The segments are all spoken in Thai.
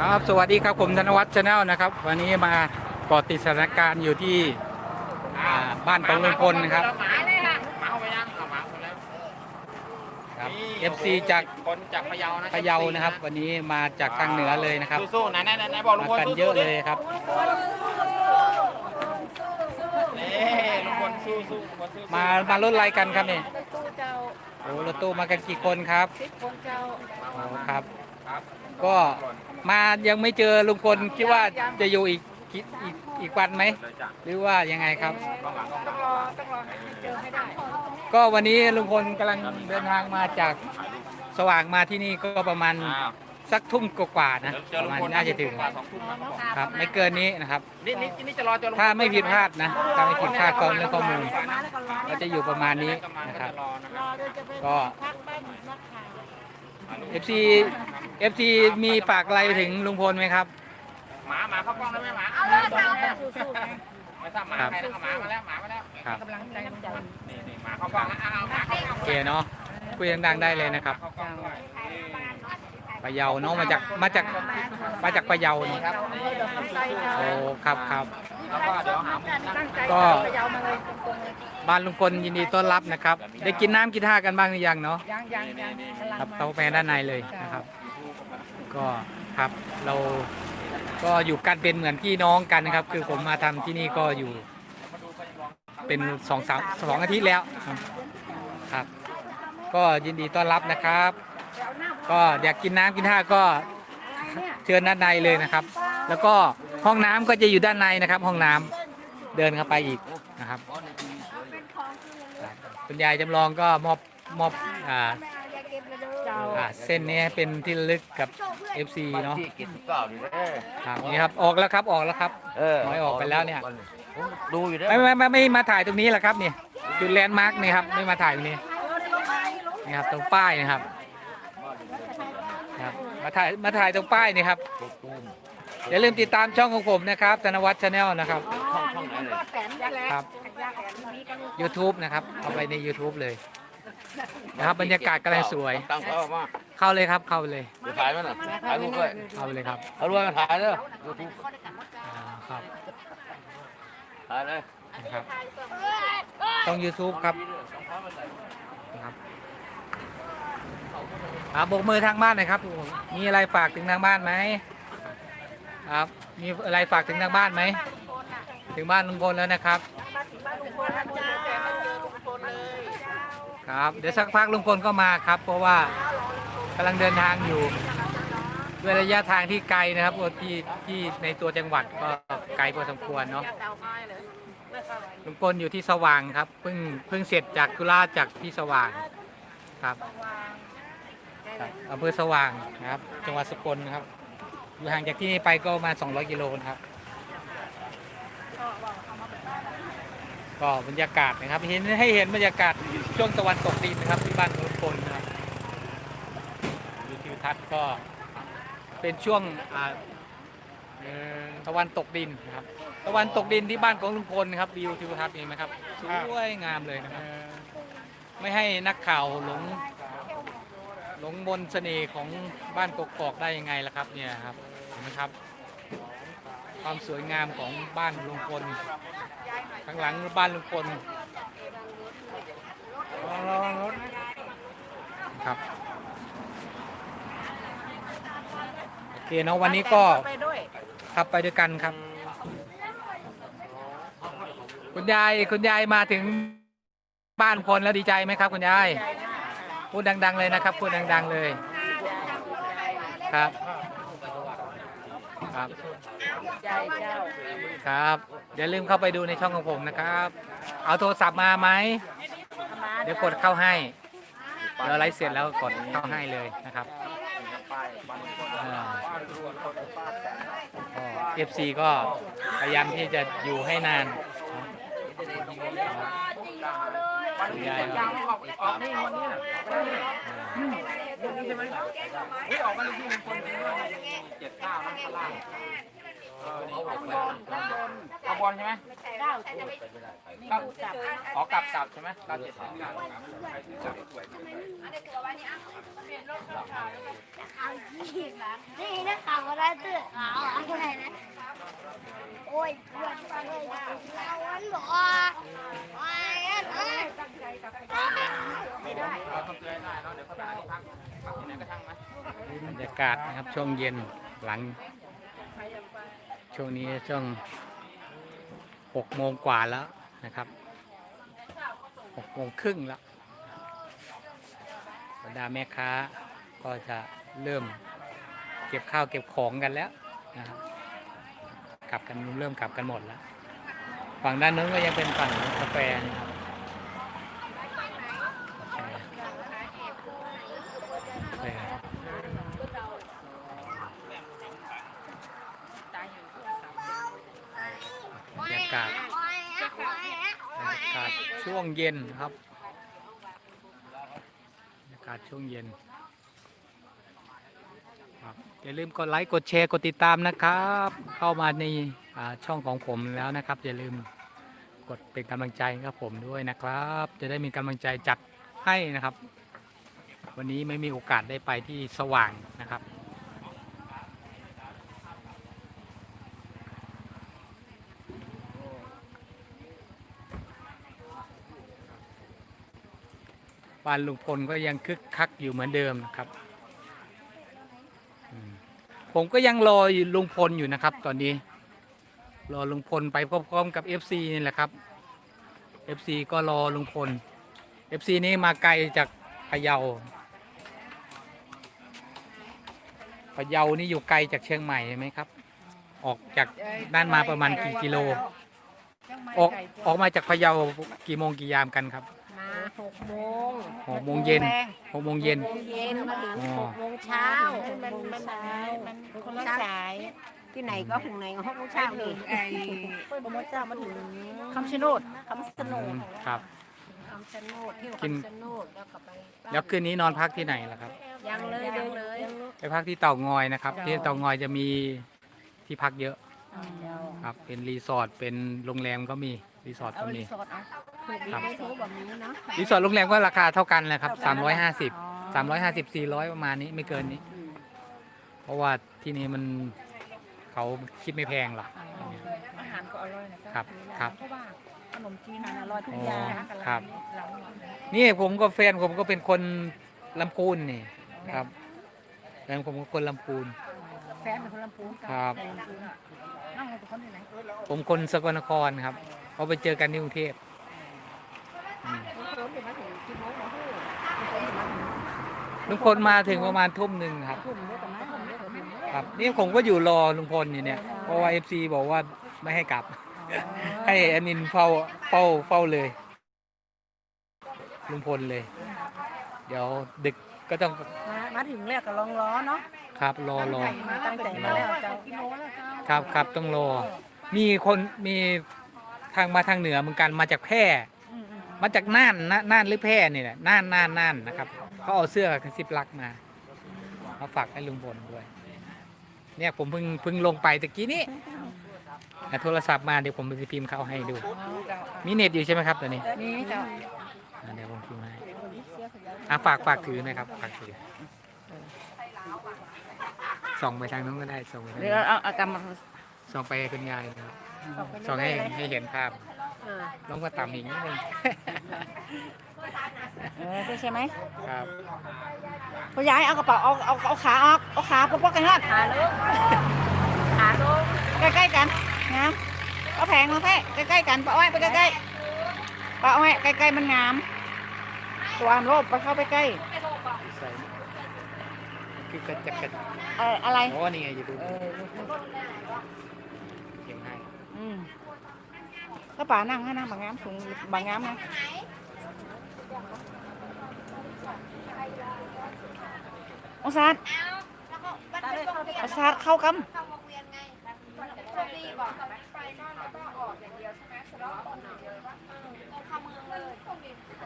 ครับสวัสดีครับผมธนวัฒน์ชาแนลนะครับ วันนี้มาเกาะติดสถานการณ์อยู่ที่อ่าบ้านของลุงพลนะครับหมาเลยค่ะหมาเอาไปยังเอาหมาไปแล้วครับ นี่ FC จากคนจากพะเยานะพะเยานะครับ วันนี้มาจากทางเหนือเลยนะครับสู้ๆนะไหนไหนๆๆบอกลุงมาพลกันสู้ๆเยอะดิเลยครับ นี่ลุงพลสู้ๆลุงพลสู้ๆมามารถอะไรกันครับเนี่ยตู้เจ้าโอ้รถตู้มากันกี่คนครับสิบคนเจ้าโอ้ครับ ครับก็ มายังไม่เจอลุงพลคิดว่าจะอยู่อีกกี่อีกอีกวันไหมเลยจ้ะหรือว่ายังไงครับ ต้องหลังต้องหลัต้องงรอต้องรอให้เจอให้ได้ ก็วันนี้ลุงพลกำลังเดินทางมาจากสว่างมาที่นี่ก็ประมาณอ้าวสักทุ่มกว่าๆนะเดี๋ยวเจปอระลุงมาณพลน่าจะถึงสองทุ่มนะเขาบอกครับไม่เกินนี้นะครับนี่นี่นี่จะรอเจอลุงพลถ้าไม่ผิดพลาดนะถ้าไม่ผิดพลาดก็เรื่องข้อมูลมาแล้วก็รอก็จะอยู่ประมาณนี้กำลังนะครับจะรอนะครรับอเดี๋ยวจะไปก็ FC FC มีฝากอะไรไปถึงลุงพลไหมครับ หมาหมาเข้ากล้องได้ไหมหมาเอาเลยค่ะสู้ๆนะ ไม่ทราบหมาใครนะเอาหมามาแล้วหมามาแล้วครับ กำลังใจมันจะนี่นี่หมาเข้ากล้องแล้วเอาเอาหมาเข้ากล้องโอเคเนาะคุยดังๆได้เลยนะครับเข้ากล้องด้วยนี่ปะเยาเนาะมาจากมาจากมาจากปะเยาเนาะครับอำเภอดอกคำไส้เจ้าโอ้ครับครับแล้วก็เดี๋ยวหาตั้งใจก็จะไปยาวมาเลยตรงๆเลย บ้านลุงพลยินดีต้อนรับนะครับ ได้กินน้ำกินท่ากันบ้างหรือยังเนาะยังยังยังกำลังครับมาเตาแปด้านในเลยนะครับ ก็ครับเราก็อยู่กันเป็นเหมือนพี่น้องกันนะครับ คือผมมาทำที่นี่ก็อยู่ เป็นสองสามสองอาทิตย์แล้วครับ ก็ยินดีต้อนรับนะครับ ก็อยากกินน้ำกินท่าก็เชิญด้านในเลยนะครับ แล้วก็ห้องน้ำก็จะอยู่ด้านในนะครับ ห้องน้ำเดินเข้าไปอีกนะครับครับ คุณยายจำลองก็มอบมอบอ่าเจ้าอ่าเส้นนี้เป็นที่ระลึกกับ FC เนาะที่กินเก่าอยู่เด้อครับนี่ครับออกแล้วครับออกแล้วครับ เออน้อยออกไปแล้วเนี่ย ผมดูอยู่เด้อไม่ไม่ไม่ไม่มาถ่ายตรงนี้แหละครับเนี่ยจุดแลนด์มาร์กนี่ครับไม่มาถ่ายตรงนี้นี่ครับตรงป้ายนะครับครับมาถ่ายมาถ่ายตรงป้ายนี่ครับอย่าลืมติดตามช่องของผมนะครับธนวัฒน์ชาแนลนะครับ ช่องช่องไหนเลยแสนนี่แหละครับ ยาแสนนี้ก็ลูก YouTube นะครับ เอาไปใน YouTube เลยนะครับบรรยากาศกำลังสวย ตั้งเขามาเข้าเลยครับเข้าไปเลยเดี๋ยวถ่ายมันน่ะถ่ายรูปด้วยเข้าไปเลยครับเอาด้วยมาถ่ายเด้อยูทูบอ่าครับถ่ายเลยนะครับช่อง YouTube ครับนะครับอ่าโบกมือทางบ้านหน่อยครับมีอะไรฝากถึงทางบ้านไหมครับมีอะไรฝากถึงทางบ้านไหมถึงบ้านลุงพลแล้วนะครับ ครับ เดี๋ยวสักพักลุงพลก็มาครับ เพราะว่ากำลังเดินทางอยู่ ด้วยระยะทางที่ไกลนะครับที่ที่ในตัวจังหวัดก็ไกลพอสมควรเนาะลุงพลอยู่ที่สว่างครับเพิ่งเพิ่งเสร็จจากธุระจากที่สว่างครับอำเภอสว่างนะครับ จังหวัดสกลนะครับอยู่ห่างจากที่นี่ไปก็มา 200 กิโลนะครับ ก็บรรยากาศนะครับเห็นให้เห็นบรรยากาศช่วงตะวันตกดินนะครับที่บ้านของลุงพลนะครับดูทิวทัศน์ก็เป็นช่วงอ่าตะวันตกดินนะครับตะวันตกดินที่บ้านของลุงพลนะครับวิวทิวทัศน์เห็นไหมครับสวยงามเลยนะครับไม่ให้นักข่าวหลงหลงมนต์เสน่ห์ของบ้านกกอกได้ยังไงล่ะครับเนี่ยครับเห็นไหมครับ ความสวยงามของบ้านลุงพล ข้างหลังบ้านลุงพลรอรถครับ โอเคเนาะวันนี้ก็ขับไปด้วยกันครับ คุณยายคุณยายมาถึงบ้านคนแล้วดีใจไหมครับคุณยาย พูดดัง ๆ เลยนะครับ พูดดัง ๆ เลย ครับ ครับ ใจเจ้าครับอย่าลืมเข้าไปดูในช่องของผมนะครับ เอาโทรศัพท์มาไหมเดี๋ยวกดเข้าให้เดี๋ยวไลฟ์เสร็จแล้วกดเข้าให้เลยนะครับเอฟซีก็พยายามที่จะอยู่ให้นานยายออกออกนี่วันนี้น่ะวันนี้ใช่ไหมเยออกมาเลยที่ลุงพลเจ็ดเก้าล้าล่างเออนี่ออกแล้ว ขบวนใช่ไหมเก้าเก้าอ๋อกลับกลับใช่ไหมเก้าเจ็ดเก้ากลับกลับนี่นะข่าวก็ได้ตื้อเอาอะไรนะโอ้ยปวดเลยเอาวันบอกโอ้ยอันเอ้ยเราต้องเตือนได้เนาเดี๋ยวเขาไปหาที่พักพักที่ไหนก็ช่างมันบรรยากาศนะครับช่วงเย็นหลัง ช่วงนี้ช่วงหกโมงกว่าแล้วนะครับหกโมงครึ่งแล้วบรรดาแม่ค้าก็จะเริ่มเก็บข้าวเก็บของกันแล้วนะครับกลับกันเริ่มกลับกันหมดแล้ว ฝั่งด้านนู้นก็ยังเป็นฝั่งกาแฟนะครับกาแฟ บรรยากาศบรรยากาศช่ วงเย็นครับบรรยากาศช่วงเย็นครับอย่าลืมกดไลค์กดแชร์กดติดตามนะครับ เข้ามาในาช่องของผมแล้วนะครับ อย่าลืมกดเป็นกำลังใจครับผมด้วยนะครับ จะได้มีกำลังใจจัดให้นะครับ วันนี้ไม่มีโอกาสได้ไปที่สว่างนะครั บ้านลุงพลก็ยังคึกคักอยู่เหมือนเดิมนะครับ ผมก็ยังรอลุงพลอยู่นะครับ ตอนนี้ รอลุงพลไปพร้อมๆกับ FC นี่แหละครับ FC ก็รอลุงพล FC นี้มาไกลจากพะเยาพะเยานี่อยู่ไกลจากเชียงใหม่ใช่ไหมครับ ออกจากด้านมาประมาณกี่กิโล ออกออกมาจากพะเยากี่โมงกี่ยามกันครับ กโมงหกโมงเย็นหกโมงเย็นหกโมงเย็นมาถึงอ๋อ หกโมงเช้ามันมันมันมันคนละสายที่ไหนก็ถึงไหนก็หกโมงเช้านี่ไอ้หกโมงเช้ามาถึงคำชะโนดคำชะโนอืดมครับ คำชะโนดที่กิน คำชะโนดแล้วก็ไปแล้วคืนนี้นอนพักที่ไหนล่ะครับ ยังเลยยังเลยไปพักที่เต่างอยนะครับ ที่เต่างอยจะมีที่พักเยอะครับ เป็นรีสอร์ทเป็นโรงแรมก็มี รีสอร์ทเอาก็มี รีสอร์ทเอาถูกดีครับ ได้ทุกแบบนี้เนาะรีสอร์ทโรงแรมก็ราคาเท่ากันแหละครับ350อ๋อ350 400 ประมาณนี้ไม่เกินนี้เพราะว่าที่นี่มันเขาคิดไม่แพงหรอกอาหารก็อร่อยนะจ๊ะครับครับเพราะว่าขนมจีนอาหารอร่อยทุกอ๋ออย่างครับ เรานี่ผมก็แฟนผมก็เป็นคนลำพูนนี่ครับแฟนผมก็คนลำพูน แฟนเป็นคนลำพูนครับแฟนลำพูนน้องเป็นคนที่ไหนผมคนสกลนครครับ เขาไปเจอกันที่กรุงเทพอืมคนที่มาถึงกี่โมงนะพี่ลุงพลมาถึงประมาณทุ่มหนึ่งครับทุ่มเดียวกันนะทุ่มเดียวกันนะครับ นี่ผมก็อยู่รอลุงพลอยู่เนี่ย เพราะว่าเอฟซีบอกว่าไม่ให้กลับ ให้แอดมินเฝ้าเฝ้าเฝ้าเลย ลุงพลเลย เดี๋ยวดึกก็ต้องมามาถึงแล้วก็ลองล้อเนาะครับ รอรอมาตั้งใจมาแล้วเจ้ากี่โมงแล้วเจ้าครับครับต้องรอ มีคนมี ทางมาทางเหนือเหมือนกันมาจากแพร่อืมอืมมาจากน่านนะน่านหรือแพร่นี่แหละน่านน่านน่านนะครับเขาเอาเสื้อกระซิบรักมามาฝากให้ลุงพลด้วย เนี่ยผมเพิ่งเพิ่งลงไปตะกี้นี้แต่โทรศัพท์มาเดี๋ยวผมจะพิมพ์เข้าให้ดูอ๋อเจ้ามีเน็ตอยู่ใช่ไหมครับตอนนี้นี่เจ้าอ่าเดี๋ยวผมพิมพ์ให้อะฝากฝากถือหนะครับฝากถือส่องไปทางนู้นก็ได้ส่องไปทางเดี๋ยวนู้นเอาเอากำมาส่องไปคุณยายนะครับ ส่องให้ให้เห็นภาพอ่าลงมาต่ำอีกนิดนึง เออใช่ไหมครับคุณยายเอากระเป๋าเอาเอาเอาขาออกเอาขาปกๆกันฮะขาลงขาลงใกล้ๆกันงามเอาแผงมาแค่ใกล้ๆกันปะอ้อยไปใกล้ๆปะอ้อยใกล้ๆมันงามตัวอันโลบไปเข้าไปใกล้ใส่คือกระจัดกระเอออะไร โอ้นี่ไงอยู่ดูเออเขียงให้ อืมแล้วป่านั่งให้นั่งบางงามสูงบางงามนะองศาองศาเข้ากำเข้าวงเวียนไงโอกไปนอนแล้วก็ออกอย่านเข้ากำมือเลย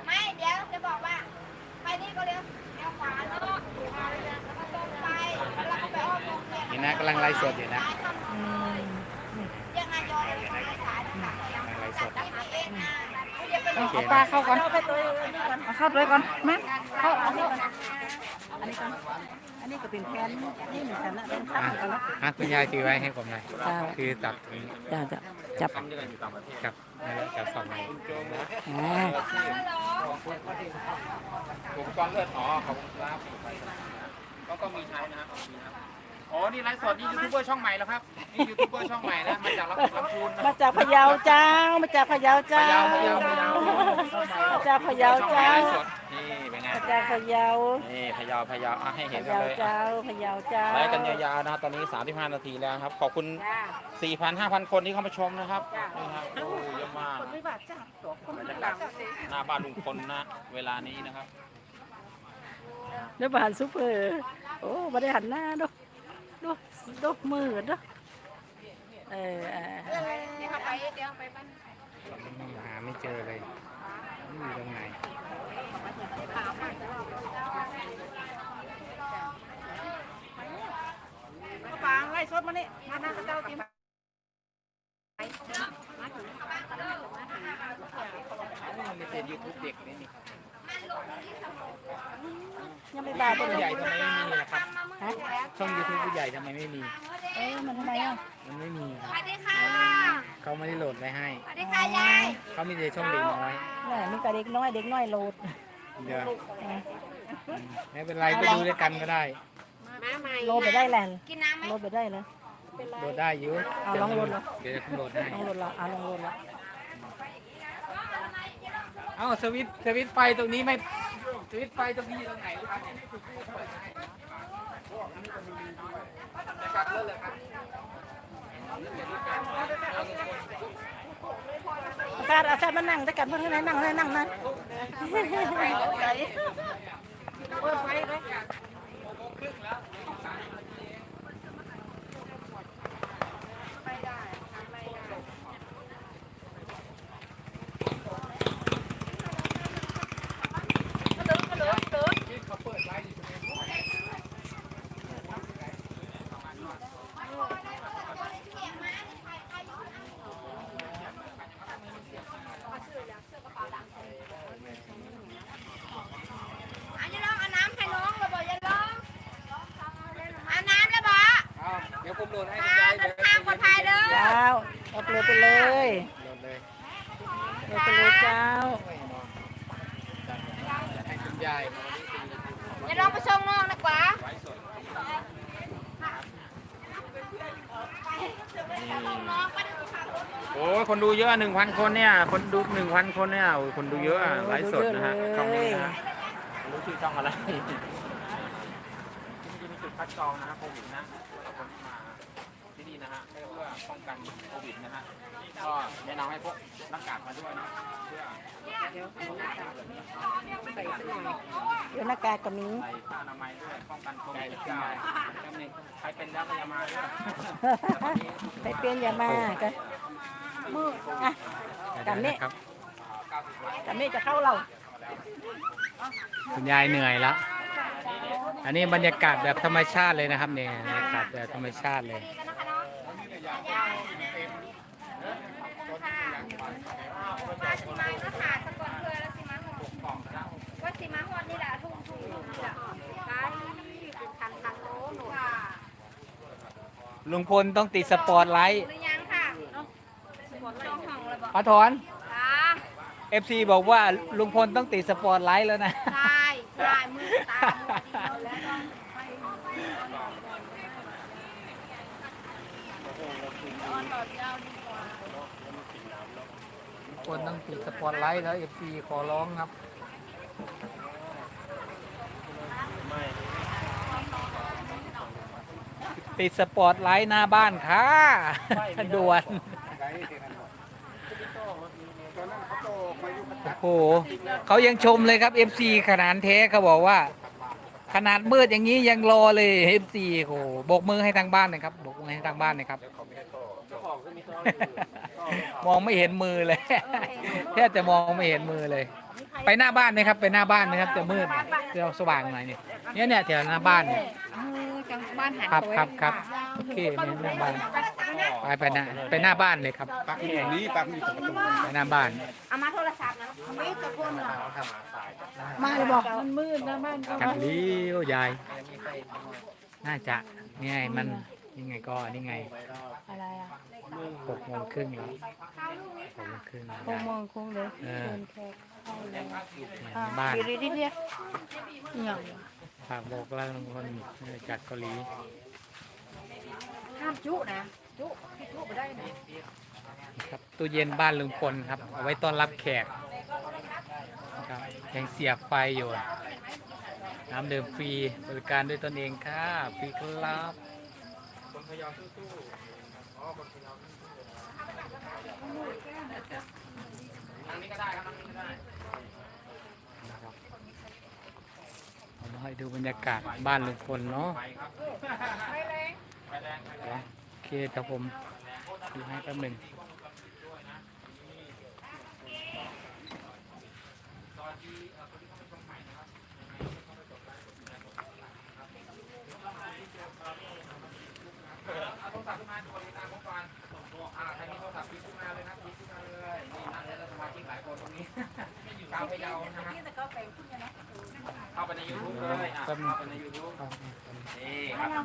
ไม่เดี๋ยวจะบอกว่าไปนี่ก็เลี้ยวเลี้ยวขวาเนาะแล้วก็ตรงไปแล้วก็ไปอ้อมวงเวียนนี่นะกำลังไลฟ์สดอยู่นะ ยังไงยอเลยคนละสายนะคะ กำลังไลฟ์สด ได้ไปเองนะ เดี๋ยวไปเอาเอาปลาเข้าก่อนเอาเข้าตัวก่อนมาเข้าตัวก่อนมาเข้าเอาเข้าอันนี้ก่อนอันนี้ก็เป็นแผนนี่เหมือนกันนะเป็นคัอะเหมือนกันนะอะคุณยายถือไว้ให้ผมหน่อยจ้าคือจับถึงจ้าจ้าจับกับนั่นแหละจับสองใบอ่าอุปกรณ์เลือดอ๋อขอบคุณครับก็ก็มีใช้นะครับมีนะครับ อ๋อ นี่ไลฟ์สดนี่ยูทูบเบอร์ช่องใหม่แล้วครับ นี่ยูทูบเบอร์ช่องใหม่นะ มาจากลำลำพูนนะมาจากพะเยาเจ้า มาจากพะเยาเจ้าพะเยาพะเยาพะเยามาจากพะเยาช่องใหม่เจ้า ไลฟ์สดนี่เป็นไง มาจากพะเยานี่พะเยาพะเยาอะให้เห็พะนกัเยานเลยเจ้าพะเยาเจ้าไลฟ์กันยาวๆนะครับตอนนี้ 35 นาทีแล้วครับ ขอบคุณ4,000 5,000 คนที่เข้ามาชมนะครับนี่ครับโอ้เยอะมากคนไม่บาดจ้าตัวคนบรไม่รยาบากาดศหน้าบ้านลุงพลนะ เวลานี้นะครับเนื้อบานซุปเปอร์โอ้มาได้หันหน้าดู ดูดูมือดูเออเออเดี๋ยวไปเดี๋ยวไปบ้านหาไม่เจอเลยอยู่ตรงไหนฟางไล่สดมานี่มาหน้าเจ้าจริงไม่ใช่ยูทูบเด็กนี่นี่ยังไม่บาดผู้เลยใหญ่ทำไมไม่มีล่ะครับฮะ ช่องยูทูบผู้ใหญ่ทำไมไม่มี เอ้ยมันทำไมอะมันไม่มีคสรับวัสดีค่ะเขาไม่ได้โหลดไว้ให้ สวัสดีค่ะยายเขามีแต่ช่องเด็กน้อยแม่มีกับเด็กน้อยเด็กน้อยโหลดเดี๋ยวไม่เป็นไรไปดูด้วยกันก็ได้มาใหม่โหลดไปได้แหละกินน้ำไหมโหลดไปได้เลยโหลดได้อยู่เอาลองโหลดเหรอ เดี๋ยวผมโหลดให้ลองโหลดละเอาลองโหลดละเอ้าสวิตช์สวิตช์ไฟตรงนี้ไม่สวิตช์ไฟตรงนี้อยู่ตรงไหนลูกค้า อาซาดอาซาดมานั่งด้วยกันเพื่อนให้นั่งให้นั่งนะเปิดไฟเลย อันนี้ลองเอาน้ำให้น้องระเบิดยันลองเอาน้ำแล้วบอก เอาเดี๋ยวผมโหลดให้ ค่ะเดินทางปลอดภัยเด้อ เจ้าเอาเปลือกไปเลย โหลดเลย เปลือกไปเลยเจ้า ให้คุณยาย เดี๋ยวลองไปส่งน้องดีกว่า โอ้ยคน ดูเยอะหนึ่งพันคนเนี่ยคนดูหนึ่งพันคนเนี่ยโอ้ยคนดูเยอะอะไลฟ์สดนะฮะช่องนี้นะฮะไม่รู้ชื่อช่องอะไรที่มีจุดคัดกรองนะฮะโควิดนะสำหรับคนที่มาที่นี่นะฮะเพื่อป้องกันโควิดนะฮะก็แนะนำให้พกหน้ากากมาด้วยนะเพื่อเดี๋ยวหน้ากากกับมีใส่ผ้าอนามัยด้วยป้องกันโควิด19แล้วนี่ใครเป็นแล้วก็อย่ามาด้วยไปเปลี่ยนอย่ามากัน มืออะกันนี่ครับกันนี่จะเข้าเรา คุณยายเหนื่อยแล้ว อันนี้บรรยากาศแบบธรรมชาติเลยนะครับเนี่ยบรรยากาศแบบธรรมชาติเลยดีกันนะคะเนาะยายมาสิมาก็ขาดสะกดเพื่อแล้วสิมาหอดว่าสิมาหอดนี่แหละทุ่งทุ่งนี่แหละได้เป็นคันคันโลหนูค่ะลุงพลต้องติดสปอตไลท์ หรือยังค่ะต้อง ห้องเลยบอกป้าถอนค่ะ FC บอกว่าลุงพลต้องติดสปอตไลท์แล้วนะ ใช่ใช่มือตามือดีแล้วลุงพลต้องติดสปอตไลท์แล้ว FC ขอร้องครับ ติดสปอตไลท์หน้าบ้านค่ะด่วน โอ้โหเขายังชมเลยครับ FC ขนาดแท้เขาบอกว่า ขนาดมืดอย่างนี้ยังรอเลย FC โอ้โหโบกมือให้ทางบ้านหนะครับโบกมือให้ทางบ้านหนะครับ มองไม่เห็นมือเลยแทบจะมองไม่เห็นมือเลย ไปหน้าบ้านนะครับ ไปหน้าบ้านนะครับจะมืดจะสว่างหน่อยนี่เนี่ยเนี่ยแถวหน้าบ้านเนี่ย จังบ้านหันครับครับครับโอเคนี่หน้าบ้านไปไปหน้าไปหน้าบ้านเลยครับปักอย่างนี้ปักมีประตูไปหน้าบ้านเอามาโทรศัพท์นะไม่ตะโกนหรอมาเลยบอกมันมืดนะบ้านเขากัดเลี้ยวยายน่าจะนี่ไงมันนี่ไงก็นี่ไงอะไรอะหกโมงครึ่งแล้วหกโมงครึ่งคงมงคงเลยเออเชิญแขกเข้าเลยเนี่ยอะบ้านดีดีดีดีอย่าง ฝากบอกแล้วคนจากเกาหลีห้ามจุนะจุพี่จุไม่ได้นะครับตู้เย็นบ้านลุงพลครับ เอาไว้ต้อนรับแขกครับยังเสียบไฟอยู่ น้ำดื่มฟรีบริการด้วยตนเองค่ะฟรีครับคนพยายามสู้ๆอ๋อคนพยายามทางนี้ก็ได้ครับทางนี้ก็ได้ นะครับ เอามาให้ดูบรรยากาศบ้านลุงพลเนาะไปครับไม่แรงไปแรงไปแรงโอเคแต่ผมดูให้แป๊บหนึ่ง เอาโทรศัพท์ขึ้นมาคนตามผมก่อนอ่าใครมีโทรศัพท์พิมพ์ขึ้นมาเลยนะพิมพ์ขึ้นมาเลยนี่นั่งแล้วสมาชิกหลายคนตรงนี้ชาวพะเยานะครับเข้า ไปในยูทูบเลยอะเข้าไปในยูทูบนี่ครับ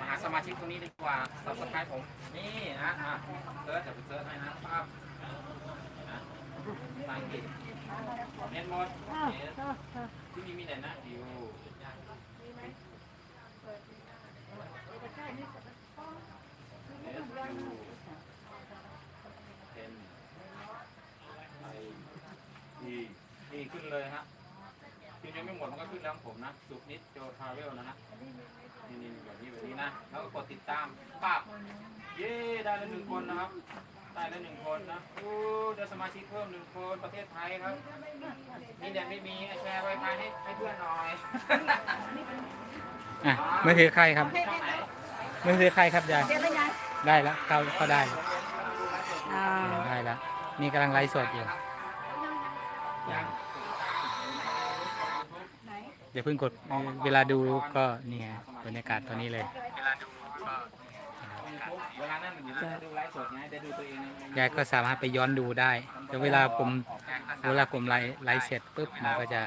มาหาสมาชิกตรงนี้ดีกว่าซับสไครต์ผมนี่นะอะเซิร์ชเดี๋ยวไปเซิร์ชให้นะครับนะภาษาอังกฤษเน็ตหมดที่นี่มีเน็ตนะดิวเน็ตดิวเป็นไอดีดีขึ้นเลยฮะ ม่หมดมันก็ขึ้นแล้วของผมนะ สุกนิดโจทราเวลนะนะนี่นี่แบบนี้แบบนี้นะ แล้วก็กดติดตามปั๊บเย้ได้แล้วหนึ่งคนนะครับ ได้แล้วหนึ่งคนนะโอ้ได้สมาชิกเพิ่มหนึ่งคนประเทศไทยครับมีเด็กไม่มีแชร์ไวไฟให้ให้เพื่อนหน่อยอะไม่ถือใครครับช่องไหนไม่ถือใครครับยายเดี๋ยวไปยังได้แล้วเขาเขาได้แล้วอ่าได้แล้วนี่กำลังไลฟ์สดอยู่ยัง เดี๋ยวเพิ่งกดเวลาดูก็นี่ไงบรรยากาศตอนนี้เลยเวลานั่นอยู่ได้ดูไลฟ์สดไงได้ดูตัวเองในยายก็สามารถไปย้อนดูได้แต่เวลาผมเวลาผมไลฟ์ไลฟ์เสร็จปุ๊บมันก็จะ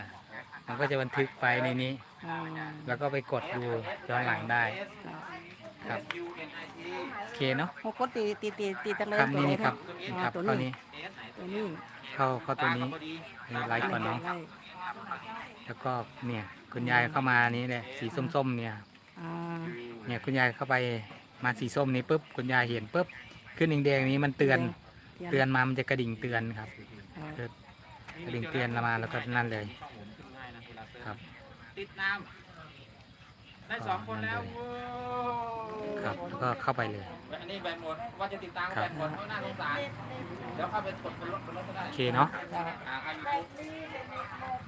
มันก็จะบันทึกไปในนี้อ่าแล้วก็ไปกดดูย้อนหลังได้ครับยูเอ็นไอทีโอเคเนาะโอ้ก็ตีตีตีตีตะเลยครับตัวนี่นี้นี่ครับนี่ครับตัวเข้านี้นี้เอสไหนตัวนี้เข้าเข้าตัวนี้พอดีนี่ไลฟ์ก่อนเนาะได้ แล้วก็เนี่ยคุณยายเข้ามานี่แหละสีส้มๆเนี่ยอ่าเนี่ยคุณยายเข้าไปมาสีส้มนี้ปุ๊บคุณยายเห็นปุ๊บขึ้นแดงๆนี้มันเตือนเตือนมามันจะกระดิ่งเตือนครับอ่ากระดิ่งเตือนเรามาแล้วก็นั่นเลยง่ายนะเวลาเซิร์ชครับ ติดน้ำ ได้สองคนแล้วโว้ครับแล้วก็เข้าไปเลย อันนี้แบนหมดว่าจะติดตามครัแบบนหมดเพราะน่าสงสารเดี๋ยวเข้าไปกดบนรถบนรถก็ได้โอเคเนาะอ่าเข้ายูทูบ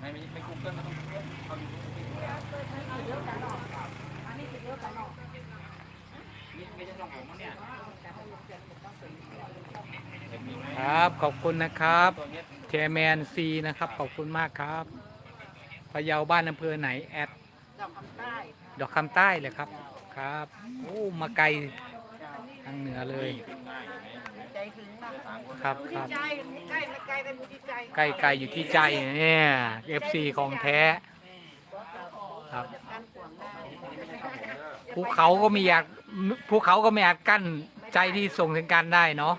ไม่ไม่ไม่กูเกิลก็ต้องกูเกิลเข้ายูทูบนี่ไม่ใช่ช่องผมมั้งเนี่ยเห็นมีไหมครับ ขอบคุณนะครับตัวเนี้ย แชร์แมนซีนะครับ ขอบคุณมากครับพะเยาบ้านอำเภอไหนแอดด อกคำใต้ดอกคำใต้เลยครับ ครับ โอ้ มาไกลทางเหนือเลย ใจถึงมากครับครับ ใจใกล้ไม่ไกลกันอยู่ที่ใจใกล้ไกลอยู่ที่ใจเนี่ยเอฟซีของแท้ ครับการขวางได้ภูเขาก็ไม่อยากภูเขาก็ไม่อาจกั้นใจที่ส่งถึงกันได้เนาะ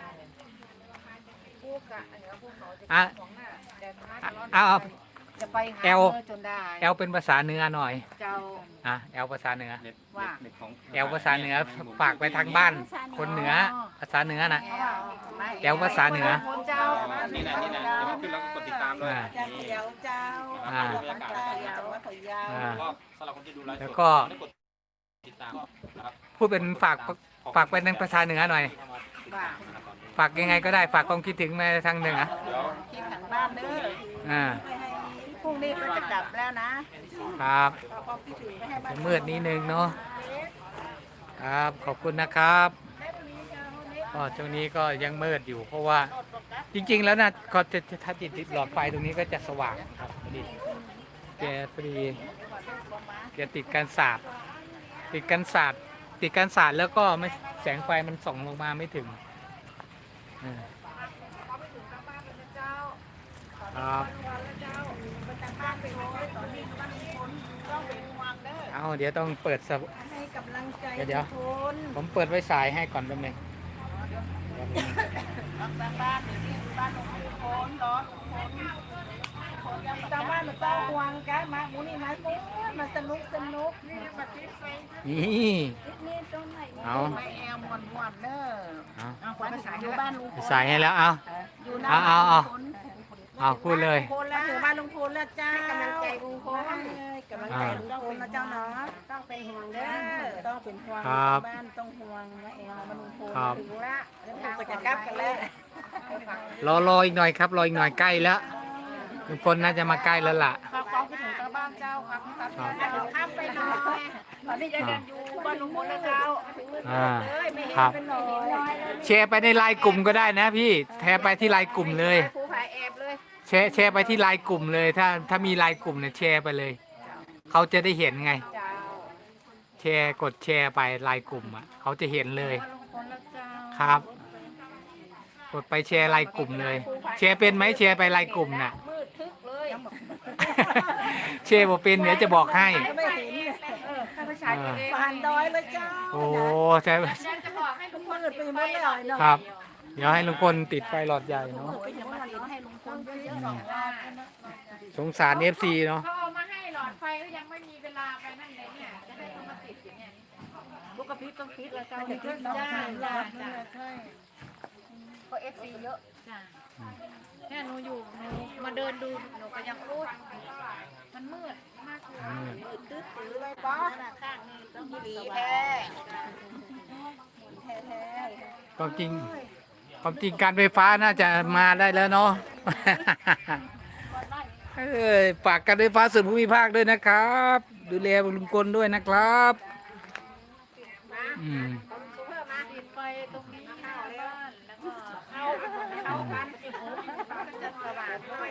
พูดกะเดี๋ยวพูดเขาจะอะของหน้าแต่อะอะเอา จะไปหาแอลเจอจนได้แอลเป็นภาษาเหนือหน่อยเจ้า อะแอลภาษาเหนือเน็ตว่า เน็ตของแอลภาษาเหนือฝากไปทางบ้าน คนเหนือภาษาเหนือนะ แอลภาษาเหนือ คนเจ้านี่แหละนี่แหละเดี๋ยวมันขึ้นแล้วก็กดติดตามเลยอ่านี่เดี๋ยวเจ้าอ่า บรรยากาศเดี๋ยววัดพะเยาอ่า ก็สำหรับคนที่ดูไลฟ์สดแล้วก็ไม่ได้กดติดตามนะครับพูดเป็นฝากฝากไปทางภาษาเหนือหน่อย ที่เข้ามาติดตามนะครับตอนนี้ฝากยังไงก็ได้ฝากความคิดถึงมาทางเหนือ เดี๋ยว คิดถึงบ้านเด้ออ่าไม่ให้พ รุ่งนี้ก็จะกลับแล้วนะครับเมคิดถึงไปให้บ้านจะมืดนิดนึงเนาะครับขอบคุณนะครับก็ช่วงนี้ก็ยังมืดอยู่เพราะว่าจริง ๆ แล้วนะก็จะจะถ้าติดหลอดไฟตรงนี้ก็จะสว่างครับพอดีแกพอดีแกติดกันสาดติดกันสาดติดกันสาดแล้วก็ไม่แสงไฟมันส่องลงมาไม่ถึงอ่าครับ เอาเอาเดี๋ยวต้องเปิดสวให้กำลังใจเดี๋ยวเดี๋ยว ทุกคนผมเปิดไว้สายให้ก่อนแป๊บนึงรักษาบ้านอยู่ที่บ้านหลวงปู่โคนร้อนคนตามบ้านมันต้องห่วงกันมาหมูนี่มาปุ๊บมาสนุกสนุกนี่มาติดไฟนี่นี่ต้นไหนเอาไม่แอมวนวนเด้อเอาเอาคนภาษาอยู่บ้านลุงพลสายให้แล้วเอาอยู่หน้าเอาเอาเอาบ้นลุงพลเอาพูดเลยลุงพลแล้วอยู่บ้านลุงพลแล้วจ้าให้กำลังใจลุงพลกำลังใจลุงพลนะเจ้าเนาะต้องเป็นห่วงเด้อต้องเป็นห่วงครับบ้านต้องห่วงมาเองมาลุงพลครับ ถึงละแล้วลุงก็จะกลับกันแล้วรอรออีกหน่อยครับ รออีกหน่อยใกล้แล้วลุงพลน่าจะมาใกล้แล้วล่ะ ฝากความคิดถึงชาวบ้านเจ้าครับครับข้ามไปหน่อยตอนนี้จะเดินอยู่บ้านลุงพลแล้วเจ้าอ่าเลยไม่เห็นครับ เป็นหน่อยแชร์ไปในไลน์กลุ่มก็ได้นะพี่แชร์ไปที่ไลน์กลุ่มเลยผู้ ผายแอบเลย แชร์แชร์ไปที่ไลน์กลุ่มเลย ถ้าถ้ามีไลน์กลุ่มเนี่ยแชร์ไปเลย เขาจะได้เห็นไง เจ้าแชร์กดแชร์ไปไลน์กลุ่มอะเขาจะเห็นเลยบ้านลุงพลแล้วเจ้าครับ กดไปแชร์ไลน์กลุ่มเลย แชร์เป็นไหมแชร์ไปไลน์กลุ่มน่ะ มืดทึกเลยแชร์บ่เป็นเดี๋ยวจะบอกให้ไม่เห็นเออข้าพเจ้าเองผ่านดอยเลยเจ้าโอ้ใช่ ฉันจะบอกให้ทุกคนมืดไปหมดเลยเนาะครับ เดี๋ยวให้ลุงพลติดไฟหลอดใหญ่เนาะไปอย่างนั้นให้ลุงพลเยอะๆสองรอบสงสารเอฟซีเนาะเขาเอามาให้หลอดไฟก็ยังไม่มีเวลาไปนั่นเลยเนี่ยจะได้เอามาติดอย่างเงี้ยลูกกระพริบต้องคิดแล้วเจ้าจะคิดจ้าจ้าจ้าใช่เพราะเอฟซีเยอะจ้ะเนี่ยหนูอยู่หนูมาเดินดูหนูก็ยังพูดมันมืดมากเลยตื้อตื้อเลยป๊อข้างนี้ต้องมีดีแท้แท้แท้ความจริง ความจริงการไฟฟ้าน่าจะมาได้แล้วเนาะเอ้ยฝากการไฟฟ้าส่วนภูมิภาคด้วยนะครับ ดูแลลุงพลด้วยนะครับอืมซูเปอร์มาติดไฟตรงนี้เข้าบ้านแล้วก็เข้าเข้ากันที่หูจะสว่างด้วย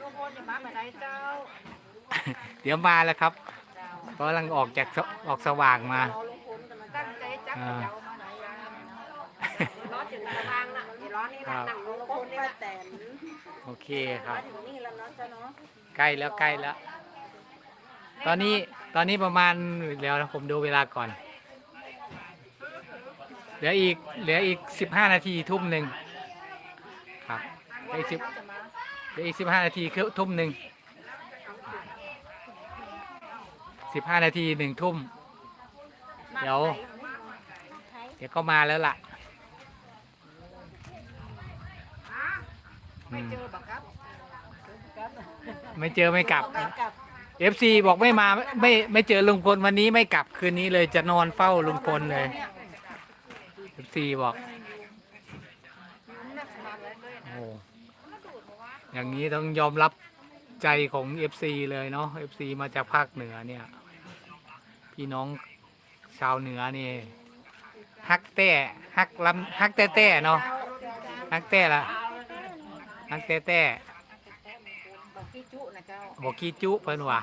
ลุงพลจะมาเมื่อไหร่เจ้าเดี๋ยวมาแล้วครับกำลังออกจากสออกสว่างมาตั้งใจจับอ่าเจ้ามาไหนร้อนถึงสว่างน่ะร้อ นนี่ครันะบหนังลุงพลป้าแตนโอเคครับ มาถึงนี่แล้วเนาะเจ้าเนาะใกล้แล้วใกล้แล้ว ตอนนี้ตอนนี้ประมาณเดี๋ยวผมดูเวลาก่อน เหลืออีกเหลืออีกสิบห้านาทีทุ่มหนึ่งครับเหลืออีกสิบเหลืออีกสิบห้านาทีคือทุ่มหนึ่งสิบห้านาทีหนึ่งทุ่ม เดี๋ยว เดี๋ยวก็มาแล้วล่ะ อืมเจอบักครับไม่เจอไม่กลับ ไม่กลับเอฟซีบอกไม่มาไม่ไม่เจอลุงพลวันนี้ไม่กลับคืนนี้เลยจะนอนเฝ้าลุงพลเลยเอฟซีบอกโอ้อย่างนี้ต้องยอมรับใจของเอฟซีเลยเนาะเอฟซีมาจากภาคเหนือเนี่ย พี่น้องชาวเหนือนี่ฮักแต้ฮักลำฮักแต้แต้เนาะฮักแต้ละ ฮักแต้แต้บักกี้จุนะเจ้าบอกกี้จุเพิ่นว่า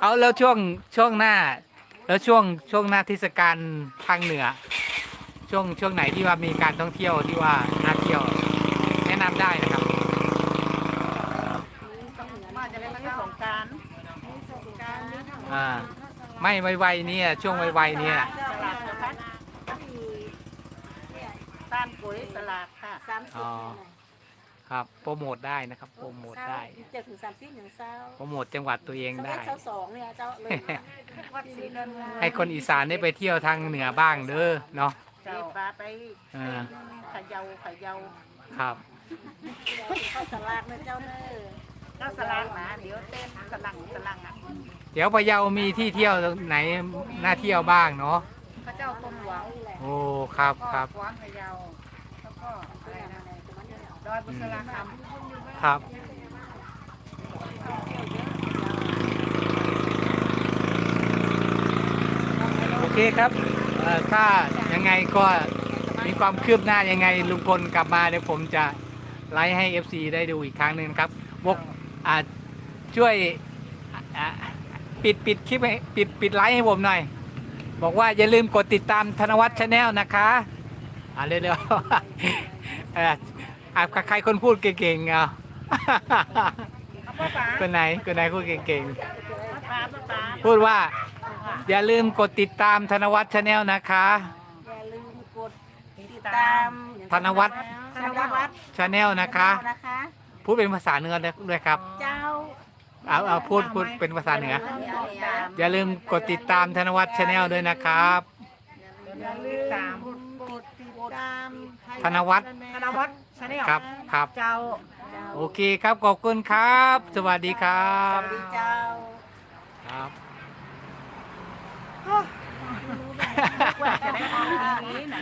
เอาแล้วช่วงช่วงหน้า แล้วช่วงช่วงหน้าเทศกาลทางเหนือ ช่วงช่วงไหนที่ว่ามีการท่องเที่ยวที่ว่าน่าเที่ยว แนะนำได้นะครับมาจะได้มาสงการสงการอ่าไม่ไวๆเนี่ยช่วงไวๆเนี่ย ตลาดพัดที่ต้านปุ๋ยตลาดค่ะสามสิ อ๋บอครับโปรโมทได้นะครับโปรโมทได้เจ็ดถึงสามสิบอย่างเศร้าโปรโมทจังหวัดตัวเองสมัได้ยเศร้าสองเนี่ยเจ้าเลยวัดศรีเนินให้คนอีสานได้ไปเที่ยวทางเหนือบ้างเด้อเนาะเจ้าปลาไปอ่าขยาขยาครับเข้าสลากนะเจ้าเนอเข้าสลากนะเดี๋ยวเต้นสลังสลังอะเดี๋ยวพะเยามีที่เที่ยวไหนน่าเที่ยวบ้างเนาะพระเจ้าตรงหลวงโอ้ครับก็ครับกวางพะเยาแล้วก็อะไรนะ ดอยบุษราคำครับ โอเคครับเอ่อถ้ายังไงก็มีความคืบหน้ายังไงลุงพลกลับมาเดี๋ยวผมจะไลฟ์ให้ FC ได้ดูอีกครั้งหนึ่งครับบกอ่าช่วยอ่าปิดปิดคลิปให้ปิดปิดไลฟ์ให้ผมหน่อย บอกว่าอย่าลืมกดติดตามธนวัฒน์ชาแนลนะคะ อ่าเร็วๆ เอ่อ อะใครคนพูดเก่งๆอะคนไหนคนไหนพูดเก่งป้าป้าๆพูดว่า อย่าลืมกดติดตามธนวัฒน์ชาแนลนะคะอย่าลืมกดติดตามธนวัฒน์ธนวัฒน์ชาแนลนะคะนะคะ พูดเป็นภาษาเหนือด้วยครับ เจ้าเอาเอาพูดพูดเป็นภาษาเหนือ อย่าลืมกดติดตามธนวัฒน์ชาแนลด้วยนะครับอย่าลืมตามกดติดตามธนวัฒน์ธนวัฒน์ ใช่ไหมครับครับ เจ้าโอเคครับขอบคุณครับ สวัสดีครับสวัสดีเจ้าครับ โอ้ ว่จะได้ทำอย่างนี้ไหน